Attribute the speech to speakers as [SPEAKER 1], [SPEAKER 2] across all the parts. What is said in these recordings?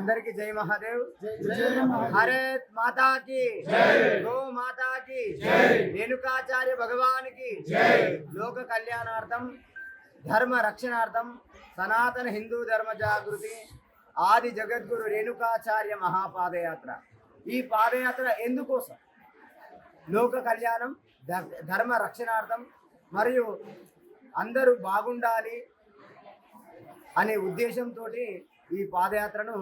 [SPEAKER 1] అందరికి జై మహాదేవ్.
[SPEAKER 2] జై మహాదేవ్.
[SPEAKER 1] భారత్ మాతా కి గో మాతా కి రేణుకాచార్య భగవానికి. లోక కళ్యాణార్థం ధర్మ రక్షణార్థం సనాతన హిందూ ధర్మ జాగృతి ఆది జగద్గురు రేణుకాచార్య మహాపాదయాత్ర. ఈ పాదయాత్ర ఎందుకోసం? లోక కళ్యాణం ధర్మ రక్షణార్థం మరియు అందరూ బాగుండాలి అనే ఉద్దేశంతో ఈ పాదయాత్రను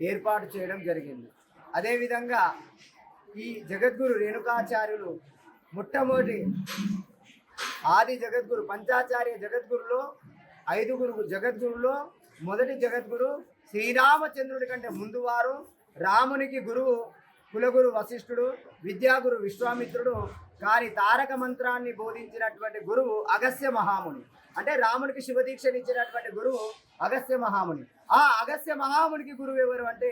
[SPEAKER 1] ఏర్పాటు చేయడం జరిగింది. అదేవిధంగా ఈ జగద్గురు రేణుకాచార్యులు మొట్టమొదటి ఆది జగద్గురు పంచాచార్య జగద్గురులో ఐదుగురు జగద్గురులో మొదటి జగద్గురు శ్రీరామచంద్రుడి కంటే ముందు వారు రామునికి గురువు కులగురు వశిష్ఠుడు విద్యాగురు విశ్వామిత్రుడు కాని తారక మంత్రాన్ని బోధించినటువంటి గురువు అగస్య మహాముని. అంటే రామునికి శివదీక్షను ఇచ్చినటువంటి గురువు అగస్త్య మహాముని. ఆ అగస్త్య మహామునికి గురువు ఎవరు అంటే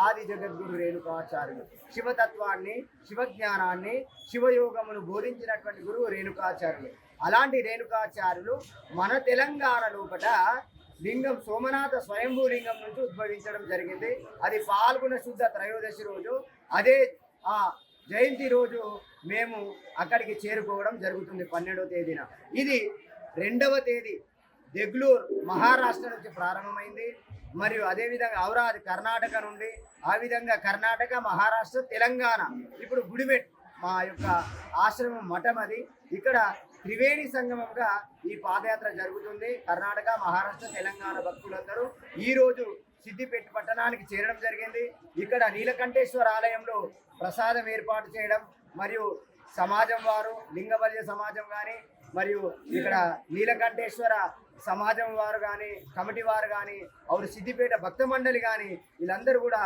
[SPEAKER 1] ఆది జగద్గురు రేణుకాచార్యులు శివతత్వాన్ని శివజ్ఞానాన్ని శివయోగమును బోధించినటువంటి గురువు రేణుకాచార్యులు అలాంటి రేణుకాచార్యులు మన తెలంగాణ లోపల లింగం సోమనాథ స్వయంభూ లింగం నుంచి ఉద్భవించడం జరిగింది. అది పాల్గొన శుద్ధ త్రయోదశి రోజు. అదే ఆ జయంతి రోజు మేము అక్కడికి చేరుకోవడం జరుగుతుంది పన్నెండో తేదీన. ఇది రెండవ తేదీ దెగ్లూర్ మహారాష్ట్ర నుంచి ప్రారంభమైంది. మరియు అదేవిధంగా ఔరాద్ కర్ణాటక నుండి ఆ విధంగా కర్ణాటక మహారాష్ట్ర తెలంగాణ. ఇప్పుడు గుడిమెట్ మా యొక్క ఆశ్రమం మఠం అది. ఇక్కడ త్రివేణి సంగమంగా ఈ పాదయాత్ర జరుగుతుంది. కర్ణాటక మహారాష్ట్ర తెలంగాణ భక్తులందరూ ఈరోజు రోజు సిద్దిపేట పట్టణానికి చేరడం జరిగింది. ఇక్కడ నీలకంఠేశ్వర ఆలయంలో ప్రసాదం ఏర్పాటు చేయడం మరియు సమాజం వారు లింగబల్య సమాజం కానీ మరియు ఇక్కడ నీలకంఠేశ్వర సమాజం వారు కానీ కమిటీ వారు కానీ అవును సిద్దిపేట భక్త మండలి కానీ వీళ్ళందరూ కూడా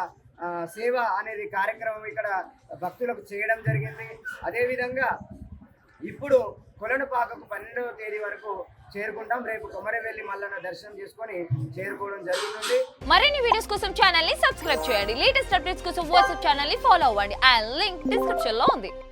[SPEAKER 1] సేవ అనేది కార్యక్రమం ఇక్కడ భక్తులకు చేయడం జరిగింది. అదేవిధంగా ఇప్పుడు కొలనుపాకకు పన్నెండవ తేదీ వరకు చేరుకుంటాం. రేపు కొమరవెల్లి మల్లన్న దర్శనం చేసుకొని చేరుకోవడం జరుగుతుంది.
[SPEAKER 3] మరిన్ని వీడియోస్ కోసం ఛానల్ని సబ్స్క్రైబ్ చేయండి. లేటెస్ట్ అప్డేట్స్ కోసం వాట్సాప్ ఛానల్ని ఫాలో అవ్వండి. అండ్ లింక్ డిస్క్రిప్షన్లో ఉంది.